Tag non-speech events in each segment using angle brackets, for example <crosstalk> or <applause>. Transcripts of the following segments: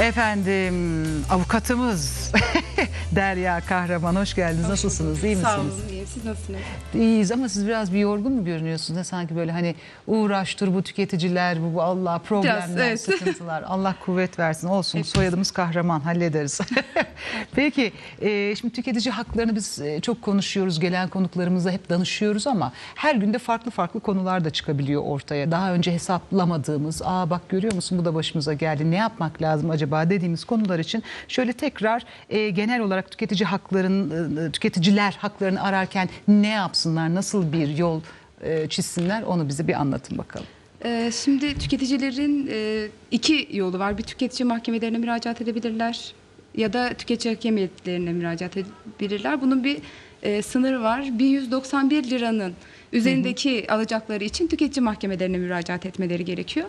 Efendim avukatımız <laughs> Derya Kahraman hoş geldiniz. Nasılsınız? İyi misiniz? Sağ olun, iyiyim. Siz nasılsınız? İyiyiz ama siz biraz bir yorgun mu görünüyorsunuz? Ne sanki böyle hani uğraştır bu tüketiciler, bu, bu Allah problemler, Biraz, evet. sıkıntılar. <laughs> Allah kuvvet versin. Olsun soyadımız kahraman hallederiz. <laughs> Peki e, şimdi tüketici haklarını biz e, çok konuşuyoruz. Gelen konuklarımızla hep danışıyoruz ama her günde farklı farklı konular da çıkabiliyor ortaya. Daha önce hesaplamadığımız, aa bak görüyor musun bu da başımıza geldi. Ne yapmak lazım acaba dediğimiz konular için şöyle tekrar e, genel olarak tüketici hakların, e, tüketiciler haklarını ararken ne yapsınlar, nasıl bir yol e, çizsinler onu bize bir anlatın bakalım. Ee, şimdi tüketicilerin e, iki yolu var. Bir tüketici mahkemelerine müracaat edebilirler ya da tüketici hakemiyetlerine müracaat edebilirler. Bunun bir e, sınırı var. 1191 liranın üzerindeki alacakları için tüketici mahkemelerine müracaat etmeleri gerekiyor.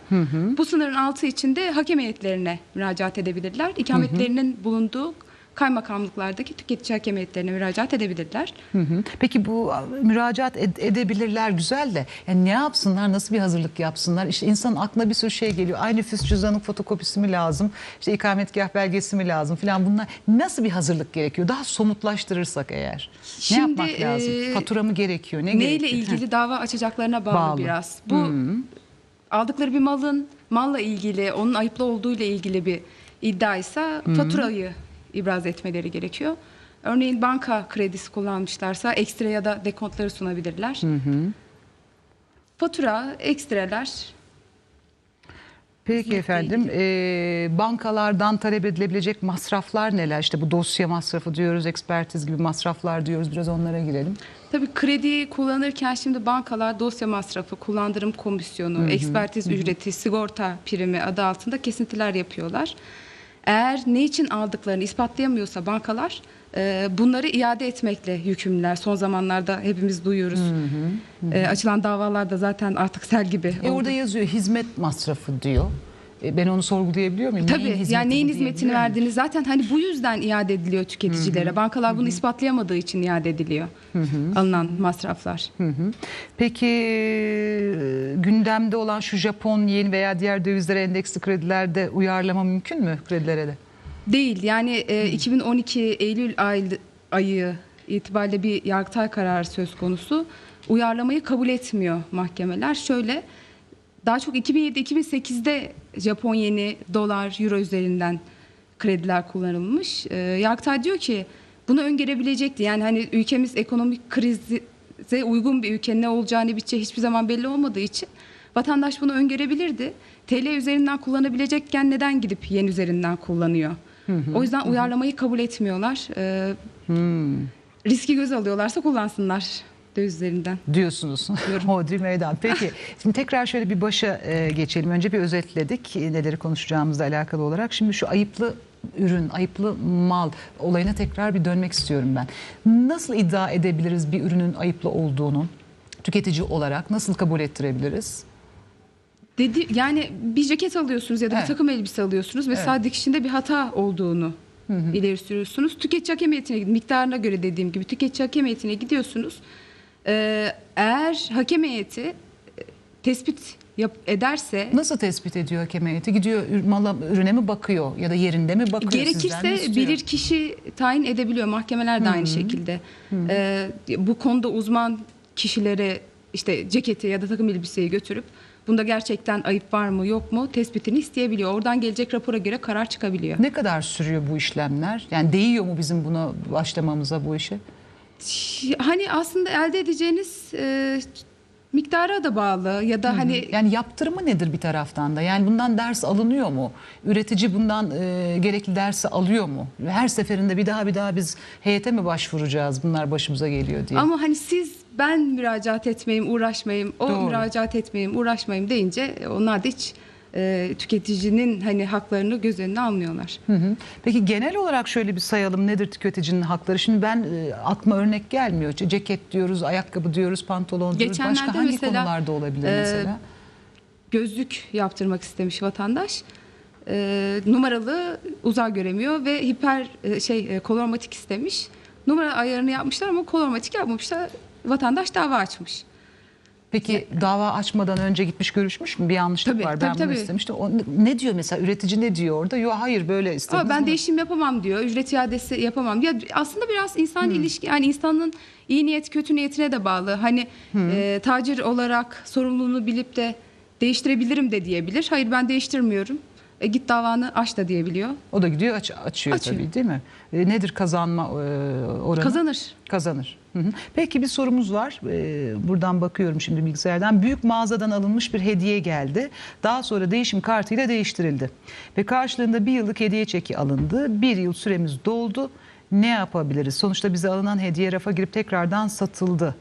Bu sınırın altı için de hakem heyetlerine müracaat edebilirler. İkametlerinin bulunduğu kaymakamlıklardaki tüketici hakem heyetlerine müracaat edebilirler. Hı hı. Peki bu müracaat ed- edebilirler güzel de. Yani ne yapsınlar nasıl bir hazırlık yapsınlar? İşte insanın aklına bir sürü şey geliyor. Ay nüfus cüzdanın fotokopisi mi lazım? İşte ikametgah belgesi mi lazım filan? Bunlar nasıl bir hazırlık gerekiyor? Daha somutlaştırırsak eğer. Şimdi, ne yapmak lazım? E, fatura mı gerekiyor? Ne Neyle gerekiyor? ilgili dava açacaklarına bağlı, Bağlı. biraz. Bu aldıkları bir malın malla ilgili, onun ayıplı olduğuyla ilgili bir iddiaysa faturayı ibraz etmeleri gerekiyor. Örneğin banka kredisi kullanmışlarsa ekstra ya da dekontları sunabilirler. Fatura, ekstreler Peki efendim e, bankalardan talep edilebilecek masraflar neler işte bu dosya masrafı diyoruz ekspertiz gibi masraflar diyoruz biraz onlara girelim. Tabii krediyi kullanırken şimdi bankalar dosya masrafı, kullandırım komisyonu, ekspertiz ücreti, sigorta primi adı altında kesintiler yapıyorlar. Eğer ne için aldıklarını ispatlayamıyorsa bankalar e, bunları iade etmekle yükümlüler. Son zamanlarda hepimiz duyuyoruz. E, açılan davalarda zaten artık sel gibi E oldu. orada yazıyor hizmet masrafı diyor. E, ben onu sorgulayabiliyor muyum? Tabii Neyin yani neyin hizmetini verdiğini zaten hani bu yüzden iade ediliyor tüketicilere. Bankalar bunu ispatlayamadığı için iade ediliyor. Alınan masraflar. Hı hı. Peki e, gündemde olan şu Japon yen veya diğer dövizlere endeksli kredilerde uyarlama mümkün mü kredilere de? Değil yani e, 2012 Eylül ay, ayı itibariyle bir yargıtay kararı söz konusu. Uyarlamayı kabul etmiyor mahkemeler. Şöyle daha çok 2007-2008'de Japon yeni, dolar, euro üzerinden krediler kullanılmış. E, yargıtay diyor ki bunu öngörebilecekti. Yani hani ülkemiz ekonomik krize uygun bir ülke ne olacağı ne biteceği hiçbir zaman belli olmadığı için vatandaş bunu öngörebilirdi. TL üzerinden kullanabilecekken neden gidip yen üzerinden kullanıyor? O yüzden uyarlamayı kabul etmiyorlar. Ee, Riski göz alıyorlarsa kullansınlar dövizlerinden. diyorsunuz. <laughs> Hodri meydan. Peki şimdi tekrar şöyle bir başa e, geçelim. Önce bir özetledik e, neleri konuşacağımızla alakalı olarak. Şimdi şu ayıplı ürün, ayıplı mal olayına tekrar bir dönmek istiyorum ben. Nasıl iddia edebiliriz bir ürünün ayıplı olduğunu tüketici olarak nasıl kabul ettirebiliriz? Dedi yani bir ceket alıyorsunuz ya da Evet. bir takım elbise alıyorsunuz. Mesela dikişinde bir hata olduğunu ileri sürüyorsunuz. Tüketici gidin. Miktarına göre dediğim gibi tüketici hakemiyetine gidiyorsunuz. Ee, eğer hakem heyeti e, tespit yap, ederse Nasıl tespit ediyor hakem heyeti? Gidiyor mala, ürüne mi bakıyor ya da yerinde mi bakıyor? Gerekirse bilir kişi tayin edebiliyor. Mahkemeler de aynı şekilde. Ee, bu konuda uzman kişilere işte ceketi ya da takım elbiseyi götürüp bunda gerçekten ayıp var mı yok mu tespitini isteyebiliyor. Oradan gelecek rapora göre karar çıkabiliyor. Ne kadar sürüyor bu işlemler? Yani değiyor mu bizim buna başlamamıza bu işe? Hani aslında elde edeceğiniz e, miktara da bağlı ya da hani Yani yaptırımı nedir bir taraftan da? Yani bundan ders alınıyor mu? Üretici bundan e, gerekli dersi alıyor mu? Her seferinde bir daha bir daha biz heyete mi başvuracağız bunlar başımıza geliyor diye? ama hani siz ben müracaat etmeyeyim, uğraşmayayım, o Doğru. müracaat etmeyeyim, uğraşmayayım deyince onlar da hiç e, tüketicinin hani haklarını göz önüne almıyorlar. Hı hı. Peki genel olarak şöyle bir sayalım nedir tüketicinin hakları? Şimdi ben e, aklıma örnek gelmiyor. Ce- Ceket diyoruz, ayakkabı diyoruz, pantolon diyoruz. Başka Geçenlerde hangi mesela, konularda olabilir e, mesela? Gözlük yaptırmak istemiş vatandaş. E, numaralı uzağa göremiyor ve hiper e, şey e, kolormatik istemiş. Numara ayarını yapmışlar ama kolormatik yapmamışlar. Vatandaş dava açmış. Peki dava açmadan önce gitmiş görüşmüş mü? Bir yanlışlık Tabii, var. Ben tabii, bunu tabii. istemiştim. O, ne diyor mesela? Üretici ne diyor orada? Yok hayır böyle istedim. Ama ben değişim yapamam diyor. Ücret iadesi yapamam. Ya aslında biraz insan ilişki yani insanın iyi niyet kötü niyetine de bağlı. Hani e, tacir olarak sorumluluğunu bilip de değiştirebilirim de diyebilir. Hayır ben değiştirmiyorum. E, git davanı aç da diyebiliyor. O da gidiyor aç, açıyor, Açıyor. tabii değil mi? E, nedir kazanma e, oranı? Kazanır. Kazanır. Hı hı. Peki bir sorumuz var. Ee, buradan bakıyorum şimdi bilgisayardan. Büyük mağazadan alınmış bir hediye geldi. Daha sonra değişim kartıyla değiştirildi. Ve karşılığında bir yıllık hediye çeki alındı. Bir yıl süremiz doldu. Ne yapabiliriz? Sonuçta bize alınan hediye rafa girip tekrardan satıldı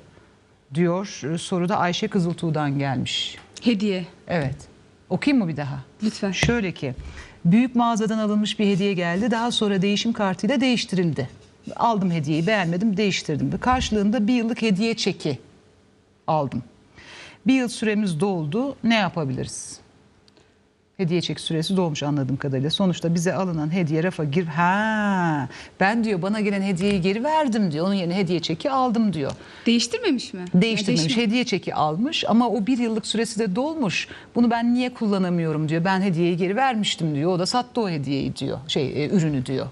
diyor. Ee, Soruda Ayşe Kızıltuğ'dan gelmiş. Hediye. Evet. Okuyayım mı bir daha? Lütfen. Şöyle ki büyük mağazadan alınmış bir hediye geldi. Daha sonra değişim kartıyla değiştirildi. Aldım hediyeyi beğenmedim değiştirdim. Ve karşılığında bir yıllık hediye çeki aldım. Bir yıl süremiz doldu. Ne yapabiliriz? Hediye çek süresi dolmuş anladığım kadarıyla. Sonuçta bize alınan hediye rafa gir. Ha, ben diyor bana gelen hediyeyi geri verdim diyor. Onun yerine hediye çeki aldım diyor. Değiştirmemiş mi? Değiştirmemiş. Değişim- Hediye çeki almış ama o bir yıllık süresi de dolmuş. Bunu ben niye kullanamıyorum diyor. Ben hediyeyi geri vermiştim diyor. O da sattı o hediyeyi diyor. Şey e, ürünü diyor.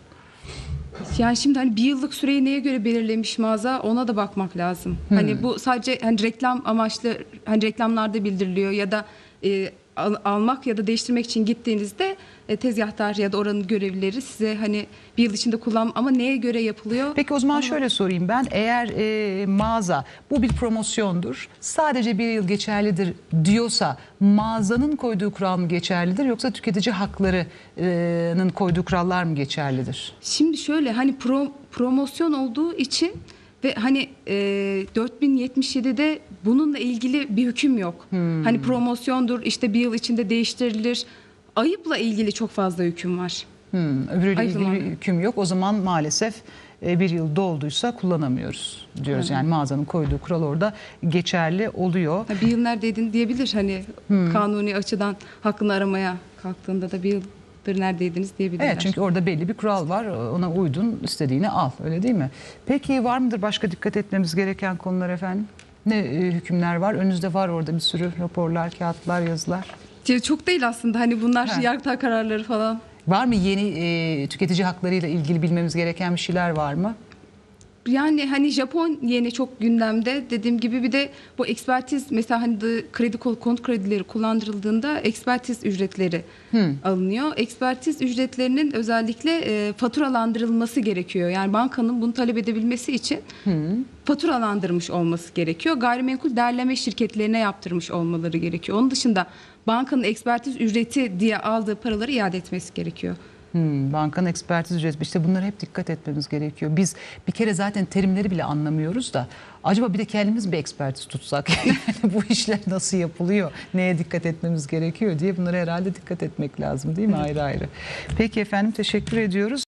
Yani şimdi hani bir yıllık süreyi neye göre belirlemiş mağaza ona da bakmak lazım. Hmm. Hani bu sadece hani reklam amaçlı hani reklamlarda bildiriliyor ya da e, al- almak ya da değiştirmek için gittiğinizde e, tezgahtar ya da oranın görevlileri size hani bir yıl içinde kullan ama neye göre yapılıyor? Peki o zaman şöyle sorayım ben. Eğer e, mağaza bu bir promosyondur. Sadece bir yıl geçerlidir diyorsa mağazanın koyduğu kural mı geçerlidir yoksa tüketici haklarının koyduğu kurallar mı geçerlidir? Şimdi şöyle hani pro- promosyon olduğu için ve hani e, 4077'de bununla ilgili bir hüküm yok. Hani promosyondur işte bir yıl içinde değiştirilir. Ayıpla ilgili çok fazla hüküm var. Hmm, öbürüyle Ay, ilgili zaman. bir hüküm yok. O zaman maalesef e, bir yıl dolduysa kullanamıyoruz diyoruz. Yani mağazanın koyduğu kural orada geçerli oluyor. Ha, bir yıl neredeydin diyebilir hani kanuni açıdan hakkını aramaya kalktığında da bir yıldır neredeydiniz diyebilirler. Evet çünkü orada belli bir kural var. Ona uydun istediğini al. Öyle değil mi? Peki var mıdır başka dikkat etmemiz gereken konular efendim? Ne e, hükümler var? Önünüzde var orada bir sürü raporlar, kağıtlar, yazılar. Ya Çok değil aslında hani bunlar Ha. yargıtay kararları falan. Var mı yeni e, tüketici haklarıyla ilgili bilmemiz gereken bir şeyler var mı? Yani hani Japon yeni çok gündemde dediğim gibi bir de bu ekspertiz mesela hani de kredi konut kredileri kullandırıldığında ekspertiz ücretleri alınıyor. Ekspertiz ücretlerinin özellikle e, faturalandırılması gerekiyor. Yani bankanın bunu talep edebilmesi için faturalandırmış olması gerekiyor. Gayrimenkul derleme şirketlerine yaptırmış olmaları gerekiyor. Onun dışında bankanın ekspertiz ücreti diye aldığı paraları iade etmesi gerekiyor. Hmm, bankanın ekspertiz ücreti. İşte bunlara hep dikkat etmemiz gerekiyor. Biz bir kere zaten terimleri bile anlamıyoruz da acaba bir de kendimiz bir ekspertiz tutsak <laughs> yani bu işler nasıl yapılıyor, neye dikkat etmemiz gerekiyor diye bunlara herhalde dikkat etmek lazım değil mi ayrı ayrı. Peki efendim teşekkür ediyoruz.